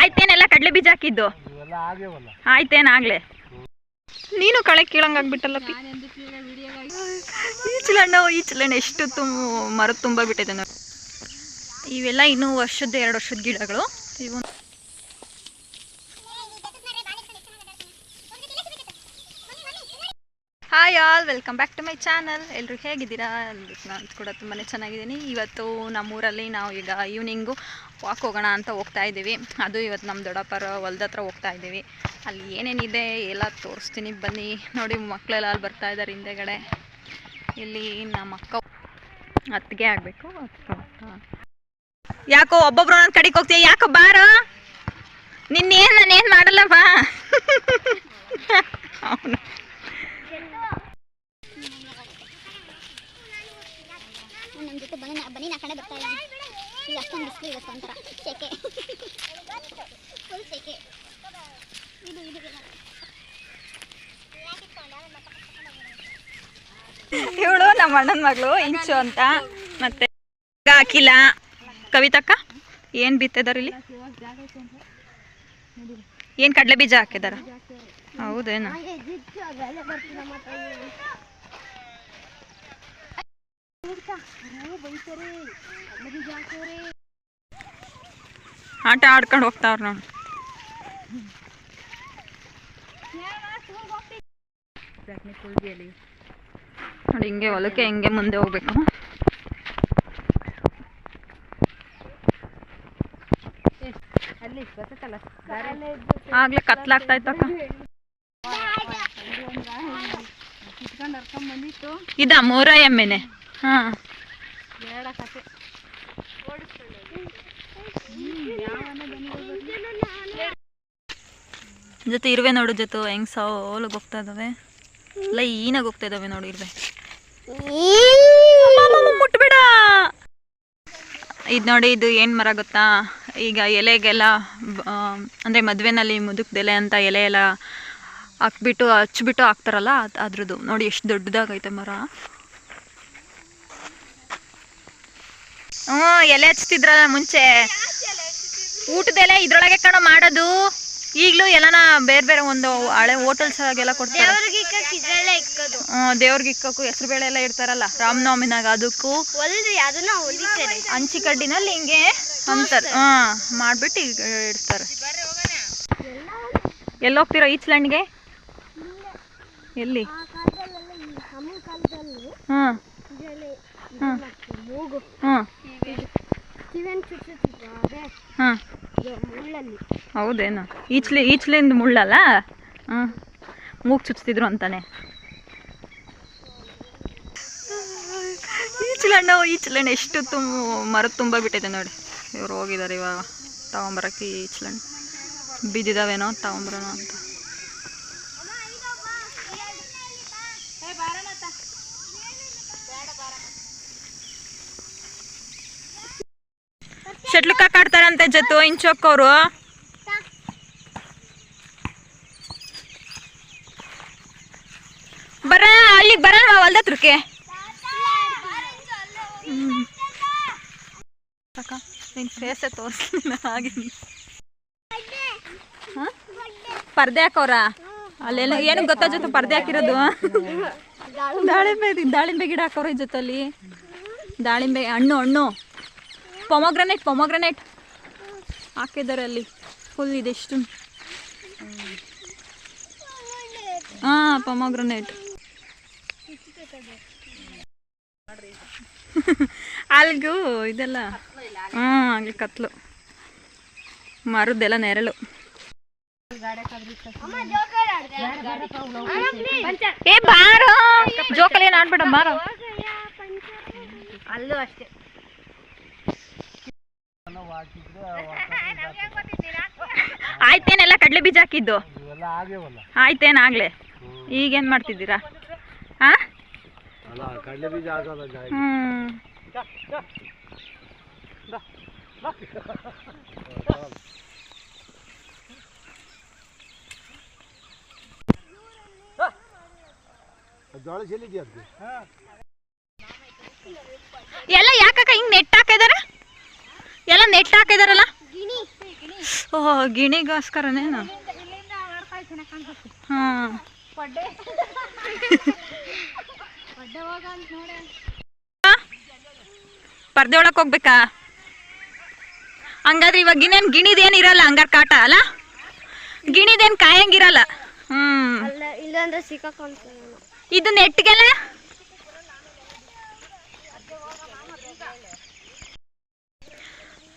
ಆಯ್ತೇನೆಲ್ಲ ಕಡಲೆ ಬೀಜ ಹಾಕಿದ್ದು. ಆಯ್ತೇನಾಗ್ಲೆ ನೀನು ಕಳೆ ಕೀಳಂಗಾಗ್ಬಿಟ್ಟಲ್ಲ ಪಿ. ಈಚಲಣ್ಣು ಈಚಲಣ್ಣ ಎಷ್ಟು ತುಂಬ ಮರದ ತುಂಬ ಬಿಟ್ಟಿದೆ ನೋಡಿ. ಇವೆಲ್ಲ ಇನ್ನೂ ವರ್ಷದ ಎರಡು ವರ್ಷದ ಗಿಡಗಳು. ಇವು hi all, welcome back to my channel. ಎಲ್ಲರೂ ಹೇಗಿದ್ದೀರಾ? ನಾನು ಕೂಡ ತುಂಬಾ ಚೆನ್ನಾಗಿದ್ದೀನಿ. ಇವತ್ತು ನಮ್ಮೂರಲ್ಲಿ ನಾವು ಈಗ ಈವ್ನಿಂಗು ವಾಕ್ ಹೋಗೋಣ ಅಂತ ಹೋಗ್ತಾ ಇದ್ದೀವಿ. ಅದು ಇವತ್ತು ನಮ್ಮ ದೊಡ್ಡಪ್ಪರ ಹೊಲ್ದ ಹತ್ರ ಹೋಗ್ತಾ ಇದ್ದೀವಿ. ಅಲ್ಲಿ ಏನೇನಿದೆ ಎಲ್ಲ ತೋರಿಸ್ತೀನಿ. ಬನ್ನಿ. ನೋಡಿ ಮಕ್ಕಳೆಲ್ಲ ಅಲ್ಲಿ ಬರ್ತಾ ಇದ್ದಾರೆ ಹಿಂದೆಗಡೆ. ಇಲ್ಲಿ ನಮ್ಮ ಅಕ್ಕ ಅತ್ತಿಗೆ ಆಗಬೇಕು. ಯಾಕೋ ಒಬ್ಬೊಬ್ರು ನನ್ನ ಕಡೆಗೆ ಯಾಕೋ ಬಾರೋ? ನಿನ್ನೇನು ನಾನೇನು ಮಾಡಲ್ಲ ಬಾ ಅವನು ನಮ್ಮ ಜೊತೆ ಬನ್ನಿ ಬನ್ನಿ ನಾ ಕಡೆ ಬರ್ತಾ ಇದ್ದೀನಿ ಈಗ ಅಷ್ಟೊಂದು ಬಿಸಿಲು ಇವತ್ತು ಒಂಥರ ಸೆಕೆ ಫುಲ್ ಸೆಕೆ ಇದು ಇದು ಇದು. ಇವಳು ಅಣ್ಣನ ಮಗಳು ಇಂಚು ಅಂತ. ಮತ್ತೆ ಅಖಿಲ, ಕವಿತಕ್ಕ, ಏನು ಬಿತ್ತಿದಾರ ಇಲ್ಲಿ? ಏನು ಕಡಲೆ ಬೀಜ ಹಾಕಿದಾರ? ಹೌದೇನು? ಆಟ ಆಡ್ಕೊಂಡು ಹೋಗ್ತಾವ್ರ ನೋಡಿ. ನೋಡಿ ಹಿಂಗೆ ಹೊಲಕ್ಕೆ ಹಿಂಗೆ ಮುಂದೆ ಹೋಗ್ಬೇಕು. ಆಗ್ಲೇ ಕತ್ಲಾಗ್ತಾ ಇತ್ತಕ್ಕ ಇದ ಮೂರ ಎಮ್ಮೆನೆ ಹಾ. ಜೊತೆ ಇರುವೆ ನೋಡು ಜೊತೆ ಹೆಂಗ್ ಸಾವು ಹೋಗ್ತಾ ಇದಾವೆ. ಲೈನಾಗಿ ಹೋಗ್ತಾ ಇದಾವೆ ನೋಡಿ ಇರುವೆ. ಮುಟ್ಬೇಡ. ಇದು ನೋಡಿ ಇದು ಏನು ಮರ ಗೊತ್ತಾ? ಈಗ ಎಲೆಗೆಲ್ಲ ಅಂದರೆ ಮದುವೆನಲ್ಲಿ ಮುದುಕ್ದೆಲೆ ಅಂತ ಎಲೆ ಎಲ್ಲ ಹಾಕ್ಬಿಟ್ಟು ಹಚ್ಬಿಟ್ಟು ಹಾಕ್ತಾರಲ್ಲ ಅದ್- ಅದ್ರದ್ದು. ನೋಡಿ ಎಷ್ಟು ದೊಡ್ಡದಾಗೈತೆ ಮರ. ಹ್ಞೂ ಎಲೆ ಹಚ್ತಿದ್ರಲ್ಲ ಮುಂಚೆ. ಊಟದೆಲೆ ಇದ್ರೊಳಗೆ ಕಣ ಮಾಡೋದು. ಈಗಲೂ ಎಲ್ಲನ ಬೇರೆ ಬೇರೆ ಒಂದು ಹಳೆ ಹೋಟೆಲ್ಸ್ ಎಲ್ಲ ಕೊಡ್ತಾರೆ ದೇವ್ರಿಗೆ ಇದ್ರಲ್ಲೇ ಇಕ್ಕೋದು ಹ್ಮ್, ದೇವ್ರಿಗೆ ಇಕ್ಕಕ್ಕೂ ಹೆಸರು ಬೇಳೆ ಎಲ್ಲ ಇಡ್ತಾರಲ್ಲ ರಾಮನವಮಿನಾಗ ಅದಕ್ಕೂ ಅಂಚಿಕಡ್ಡಿನಲ್ಲಿ ಹಿಂಗೆ ಅಂತಾರೆ. ಹಾಂ ಮಾಡ್ಬಿಟ್ಟು ಈಗ ಇಡ್ತಾರೆ. ಎಲ್ಲಿ ಹೋಗ್ತೀರಾ ಈಚ್ಲ್ಯಾಂಡ್ಗೆ ಎಲ್ಲಿ? ಹಾಂ. ಹಾಂ. ಹೌದೇನು? ಈಚ್ಲಿ ಈಚ್ಲಿಂದ ಮುಳ್ಳಲ್ಲ? ಹ್ಞೂ ಮೂಗು ಚುಚ್ತಿದ್ರು ಅಂತಾನೆ. ಈಚಲಣ್ಣ ಚಿಲಣ್ಣ ಎಷ್ಟು ತುಂಬ ಮರದ ತುಂಬ ಬಿಟ್ಟಿದೆ ನೋಡಿ. ಇವ್ರು ಹೋಗಿದ್ದಾರೆ ಇವಾಗ, ತಗೊಂಬರಕ್ಕೆ ಈಚಲಣ್ಣ ಬಿದ್ದಿದಾವೇನೋ ತಗೊಂಬರೋಣ ಅಂತ. ಶಟ್ಲ್ ಕಾಡ್ತಾರಂತೆ ಜೊತೆ ಇಂಚೋಕ್ಕವ್ರು ಬರ, ಅಲ್ಲಿಗೆ ಬರೋಣ ಹೊಲ್ದ ಅಕ್ಕ ನಿನ್ ಫೇಸೇ ತೋರಿಸ್ಲಿಲ್ಲ ಹಾಗೆ? ಪರ್ದೆ ಹಾಕೋರ? ಅಲ್ಲೆಲ್ಲ ಏನು ಗೊತ್ತಾ ಜೊತೆ ಪರ್ದೆ ಹಾಕಿರೋದು? ದಾಳಿಂಬೆ ದಾಳಿಂಬೆ ಗಿಡ ಹಾಕೋರ ಈ ಜೊತೆಲಿ ದಾಳಿಂಬೆ ಹಣ್ಣು ಹಣ್ಣು. ಪೊಮೊಗ್ರನೇಟ್ ಪೊಮೊಗ್ರನೇಟ್ ಹಾಕಿದ್ದಾರೆ ಅಲ್ಲಿ ಫುಲ್ ಇದೆಷ್ಟು ಹಾ ಪೊಮೊಗ್ರನೇಟ್ ಅಲ್ಗೂ ಇದೆಲ್ಲ. ಹ್ಞೂ ಅಲ್ಲಿ ಕತ್ಲು. ಮರದ್ದೆಲ್ಲ ನೆರಳು. ಏ ಬಾರೋ. ಜೋಕಲಿ ಏನು ಆಡ್ಬೇಡ ಬಾರೋ. ಅಲ್ಲೂ ಅಷ್ಟೇ. ಆಯ್ತೇನೆಲ್ಲ ಕಡಲೆ ಬೀಜ ಹಾಕಿದ್ದು? ಆಯ್ತೇನು ಆಗ್ಲೇ. ಆಯ್ತೇನಾಗ್ಲೆ ಈಗೇನು ಮಾಡ್ತಿದ್ದೀರಾ? ಹಾಂ ಅಲ್ಲ ಕಡಲೆ ಬೀಜ ಆಗಲ್ಲ ಜಾಗ ಹ್ಞೂ ಜೋಳ ಎಲ್ಲ ಯಾಕಕ್ಕ ಹಿಂಗ್ ನೆಟ್ ಹಾಕಿದಾರ? ಎಲ್ಲ ನೆಟ್ ಹಾಕಿದಾರಲ್ಲ? ಓಹೋ, ಗಿಣಿಗೋಸ್ಕರನೇನು? ಹಾಂ. ಪರ್ದೆ ಒಳಕ್ ಹೋಗ್ಬೇಕಾ? ಹಂಗಾದ್ರೆ ಇವಾಗ ಇನ್ನೇನು ಗಿಣಿದೇನ್ ಇರಲ್ಲ ಹಂಗಾರ ಕಾಟ ಅಲ್ಲ? ಗಿಣಿದೇನ್ ಕಾಯಂಗಿರಲ್ಲ ಹ್ಮ್. ಇಲ್ಲಾಂದ್ರೆ ಇದು ನೆಟ್ಗೆಲ್ಲ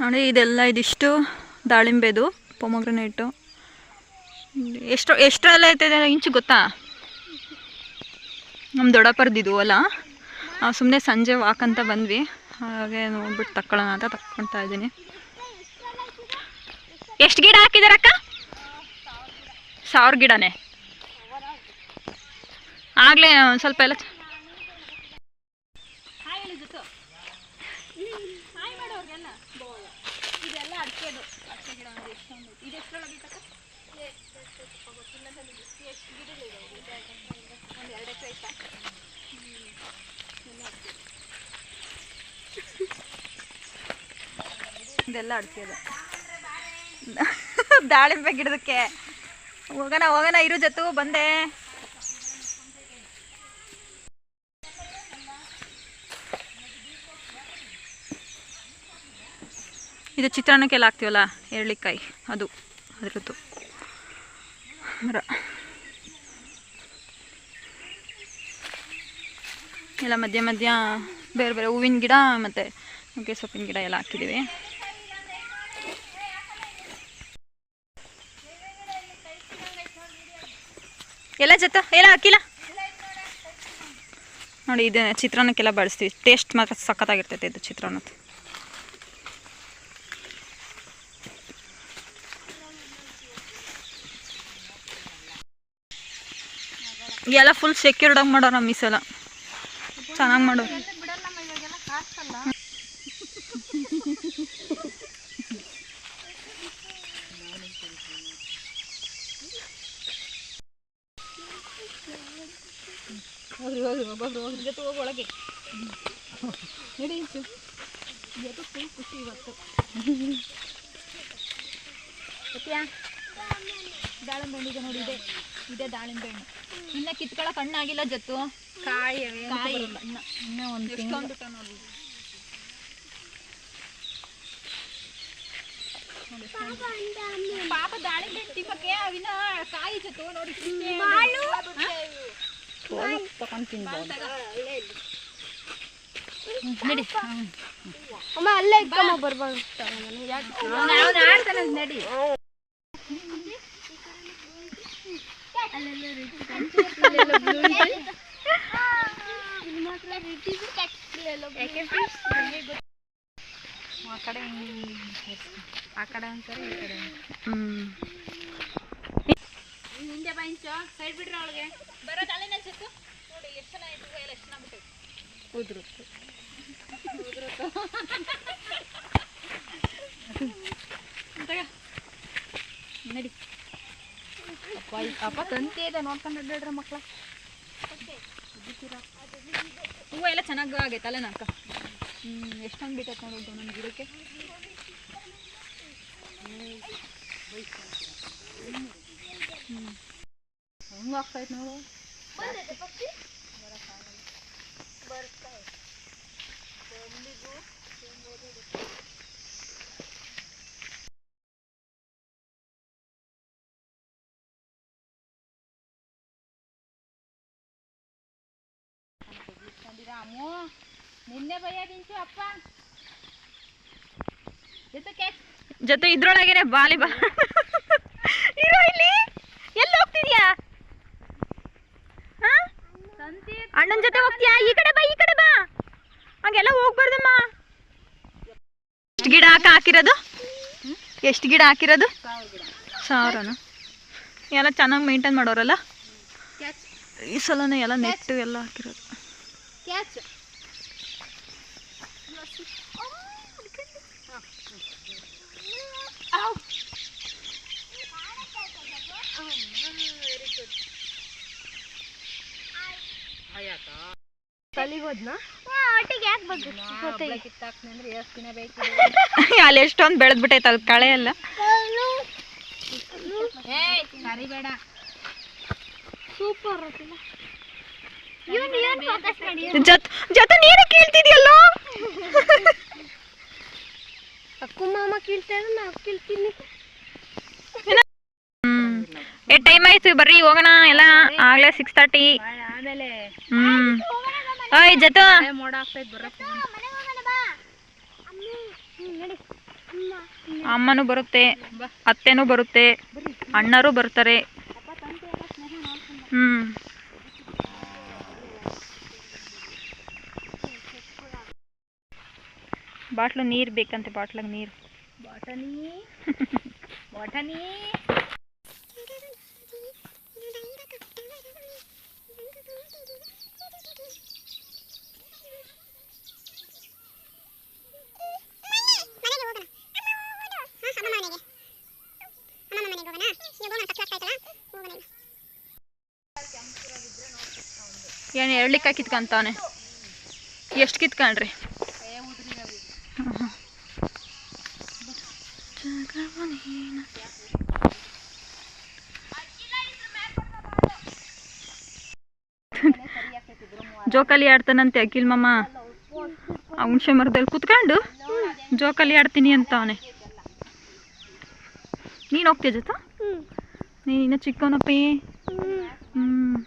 ನೋಡಿ ಇದೆಲ್ಲ ಇದಿಷ್ಟು ದಾಳಿಂಬೆದು ಪೊಮೊಗ್ರನೇಟು. ಎಷ್ಟು ಎಷ್ಟರಲ್ಲ ಐತೆ ಇಂಚು ಗೊತ್ತಾ? ನಮ್ಮ ದೊಡ್ಡಪ್ಪರ್ದಿದ್ವು ಅಲ್ಲ? ನಾವು ಸುಮ್ಮನೆ ಸಂಜೆ ವಾಕ್ ಅಂತ ಬಂದ್ವಿ. ಹಾಗೆ ನೋಡ್ಬಿಟ್ಟು ತಕ್ಕೊಳ್ಳೋಣ ಅಂತ ತಕ್ಕೊಳ್ತಾ ಇದ್ದೀನಿ. ಎಷ್ಟು ಗಿಡ ಹಾಕಿದಾರಕ್ಕ ಸಾವಿರ ಗಿಡನೇ? ಆಗಲೇ ಒಂದು ಸ್ವಲ್ಪ ಎಲ್ಲ ಇದೆಲ್ಲ ಅಡಿಕೆದು. ದಾಳಿಂಬೆ ಗಿಡದಕ್ಕೆ. ಹೋಗೋಣ ಹೋಗೋಣ, ಇರು ಜೊತೆ ಬಂದೆ. ಇದು ಚಿತ್ರಾನ್ನಕ್ಕೆಲ್ಲ ಹಾಕ್ತೀವಲ್ಲ? ಎರಳಿಕಾಯಿ ಅದು, ಅದ್ರದ್ದು. ಮರ. ಎಲ್ಲ ಮಧ್ಯ ಮಧ್ಯ ಬೇರೆ ಬೇರೆ ಹೂವಿನ ಗಿಡ ಮತ್ತು ನುಗ್ಗೆ ಸೊಪ್ಪಿನ ಗಿಡ ಎಲ್ಲ ಹಾಕಿದ್ದೀವಿ. ಎಲ್ಲ ಜೊತೆ, ಎಲ್ಲ ಹಾಕಿಲ್ಲ? ನೋಡಿ, ಇದು ಚಿತ್ರಾನ್ನಕ್ಕೆಲ್ಲ ಬಳಸ್ತೀವಿ. ಟೇಸ್ಟ್ ಮಾತ್ರ ಸಖತ್ತಾಗಿರ್ತೈತೆ ಇದು ಚಿತ್ರಾನ್ನದ ಎಲ್ಲ ಫುಲ್ ಸೆಕ್ಯೂರ್ಡ್ ಆಗಿ ಮಾಡೋರು ಈ ಸಲ. ಚೆನ್ನಾಗಿ ಮಾಡೋರು. ಹೋಗ್ರಿ ಹೋಗ್ರಿ ಒಬ್ಬೊಬ್ರು ಹೋಗ್ರಿ ಜೊತೆ ಹೋಗಿ ಒಳಗೆ. ನಡಿ ಇಂಚು ಜೊತೆ ಫುಲ್ ಖುಷಿ ಇವತ್ತು. ದಾಳಿಂಬೆ ಹಣ್ಣಿದೆ ನೋಡಿ ಇದೆ. ಇದೆ ದಾಳಿಂಬೆ ಹಣ್ಣು. ಇನ್ನ ಕಿತ್ಕೊಳಕ್ ಹಣ್ಣಾಗಿಲ್ಲ ಜತ್ತು ಕಾಯಿ ಕಾಯಿ ಇಲ್ಲ ಇನ್ನ ಇನ್ನ ಒಂದು ಎಷ್ಟೊಂದು ನೋಡಿ ಪಾಪ ದಾಳಿಂಬೆ ತಿನ್ನಕ್ಕೆ ಅವಿನ ಕಾಯಿ ಜೊತೆ ನೋಡಿ ತಗೊಂಡು ತಿನ್ಬೋದು ನಡಿ. ಅಮ್ಮ ಅಲ್ಲೇ ಇಕ್ಕಮ್ಮ ಬರ್ಬಾರ್ದು ನಡಿ. ಆ ಕಡೆ ಅಂತಾರೆ ಈ ಕಡೆ ಹಿಂದೆ ಬಾಯಿಂಚು ಸೈಡ್ ಬಿಡ್ರಿ ಅವಳಿಗೆ ಬರೋ ತಲೆನೇ ಚೆಕ್ಕು ನೋಡಿ ಎಷ್ಟು ಚೆನ್ನಾಗಿ ಎಲ್ಲ ಎಷ್ಟು ಜನ ಉದುರುತ್ತೆ ಉದ್ರು ಅಪ್ಪ ನಡಿ ಅಪ್ಪ ತಂತಿ ಇದೆ ನೋಡ್ಕೊಂಡು ಅಡ್ಡಾಡ್ರ ಮಕ್ಳ ಹೂವು ಎಲ್ಲ ಚೆನ್ನಾಗಿ ಆಗೈತಲ್ಲ ನಾಕ ಹ್ಞೂ ಎಷ್ಟೊಂದು ಬಿಟ್ಟೈತೆ ನೋಡೋದು ನನ್ನ ಗಿಡಕ್ಕೆ ಹಂಗೆ ಆಗ್ತೈತೆ ನೋಡು ರಾಮು ನಿನ್ನೆ ಬೈಯಾದಿಂಚು ಅಪ್ಪ. ಜೊತೆ ಜೊತೆ ಇದ್ರೊಳಗೇನೆ ಬಾಲಿ ಬಾ. ಇರೋ ಇಲ್ಲಿ? ಎಲ್ಲಿ ಹೋಗ್ತಿದ್ಯಾ? ಅಣ್ಣನ ಜೊತೆ ಹೋಗ್ತೀಯಾ? ಈ ಕಡೆ ಬಾ, ಈ ಕಡೆ ಬಾ. ಹಂಗೆಲ್ಲ ಹೋಗ್ಬಾರ್ದಮ್ಮ. ಎಷ್ಟು ಗಿಡ ಹಾಕ ಹಾಕಿರೋದು? ಎಷ್ಟು ಗಿಡ ಹಾಕಿರೋದು? ಸಾವಿರನು? ಎಲ್ಲ ಚೆನ್ನಾಗಿ ಮೇಂಟೈನ್ ಮಾಡೋರಲ್ಲ? ಈ ಸಲನೇ ಎಲ್ಲ ನೆಟ್ಟು ಎಲ್ಲ ಹಾಕಿರೋದು. ಒಟ್ಟಿಗೆ ಅಲ್ಲಿ ಎಷ್ಟೊಂದು ಬೆಳೆದ್ಬಿಟ್ಟೈತೆ ಅದು ಕಳೆ ಎಲ್ಲ. ಸೂಪರ್ ಜತ್ ಜೊತೆ ನೀರು ಕೇಳ್ತಿದ್ಯಲ್ಲ? ಅಕ್ಕು ಮಾಮ ಕೀಳ್ತಾರೆ ನಾವು ಕೀಳ್ತೀನಿ. ಏ ಟೈಮ್ ಆಯ್ತು ಬರ್ರಿ ಹೋಗೋಣ. ಎಲ್ಲ ಆಗ್ಲೇ ಸಿಕ್ಸ್ ತರ್ಟಿ ಆಮೇಲೆ. ಹ್ಮ್. ಓಯ್ ಜತ ಮೋಡ ಅಮ್ಮನೂ ಬರುತ್ತೆ ಅತ್ತೆನೂ ಬರುತ್ತೆ ಅಣ್ಣರು ಬರ್ತಾರೆ. ಹ್ಮ್. ಬಾಟ್ಲು ನೀರು ಬೇಕಂತೆ ಬಾಟ್ಲಾಗ ನೀರು. ಬಾಟನಿ ಬಾಟನಿ ಏನು ಎಳ್ಳಿಕಾಯಿ ಕಿತ್ಕೊಂತಾನೆ? ಎಷ್ಟು ಕಿತ್ಕೊಂಡ್ರಿ? ಜೋಕಾಲಿ ಆಡ್ತಾನಂತೆ ಅಖಿಲ್ ಮಾಮ. ಆ ಹುಣ್ಸೆ ಮರದಲ್ಲಿ ಕುತ್ಕೊಂಡು ಜೋಕಾಲಿ ಆಡ್ತೀನಿ ಅಂತ ಅವನೇ ನೀನು ಹೋಗ್ತೀಯ ಜೊತೆ? ನೀನು ಚಿಕ್ಕವನಪ್ಪಿ ಹ್ಞೂ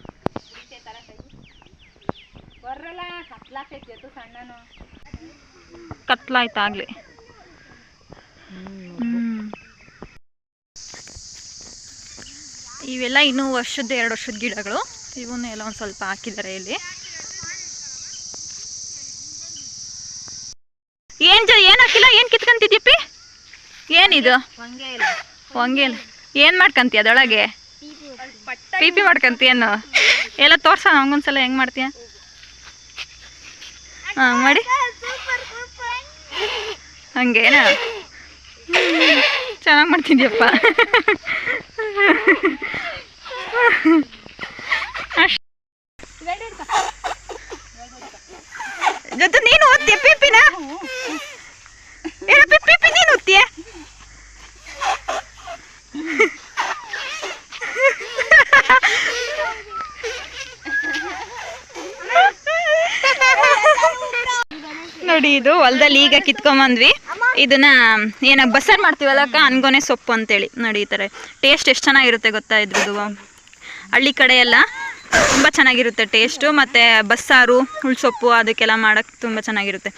ಬರ್ರಲ್ಲ ಕತ್ಲಾಯ್ತಾಗ್ಲಿ. ಇವೆಲ್ಲ ಇನ್ನೂ ವರ್ಷದ ಎರಡು ವರ್ಷದ ಗಿಡಗಳು. ಇವನ್ನ ಎಲ್ಲ ಒಂದು ಸ್ವಲ್ಪ ಹಾಕಿದ್ದಾರೆ ಇಲ್ಲಿ. ಏನ್ ಏನ್ ಹಾಕಿಲ್ಲ? ಏನ್ ಕಿತ್ಕೊಂತಿದ್ಯಪ್ಪಿ ಏನಿದು? ಹಂಗೆ ಏನ್ ಮಾಡ್ಕಂತೀಯ ಅದೊಳಗೆ ಪಿ ಪಿ ಮಾಡ್ಕಂತೀಯನು? ಎಲ್ಲ ತೋರ್ಸ ಸಲ ಹೆಂಗ್ ಮಾಡ್ತೀಯ? ಹಾ ಮಾಡಿ. ಹಂಗೇನಾ ಚೆನ್ನಾಗಿ ಮಾಡ್ತಿದ್ಯಪ್ಪ ಅಷ್ಟ್- ಜೊತೆ ನೀನು ಓದ್ತೀಯ ಪಿಪಿನ ಏನೋ ಪಿಪಿ ಪಿಪಿ ನೀನು ಓದ್ತೀಯ ನೋಡಿ ಇದು ಹೊಲದಲ್ಲಿ ಈಗ ಕಿತ್ಕೊಂಬಂದ್ವಿ. ಇದನ್ನ, ಏನ ಬಸ್ಸಾರು ಮಾಡ್ತೀವಲ್ಲಕ್ಕ ಅನ್ಗೊನೆ ಸೊಪ್ಪು ಅಂತೇಳಿ. ನೋಡಿ ಈ ಟೇಸ್ಟ್ ಎಷ್ಟು ಚೆನ್ನಾಗಿರುತ್ತೆ ಗೊತ್ತಾ ಇದ್ರದ್ದು? ಹಳ್ಳಿ ಕಡೆ ಎಲ್ಲ ತುಂಬ ಚೆನ್ನಾಗಿರುತ್ತೆ ಟೇಸ್ಟು ಮತ್ತು ಬಸ್ಸಾರು, ಹುಳ್ಸೊಪ್ಪು, ಅದಕ್ಕೆಲ್ಲ ಮಾಡೋಕ್ಕೆ ತುಂಬ ಚೆನ್ನಾಗಿರುತ್ತೆ.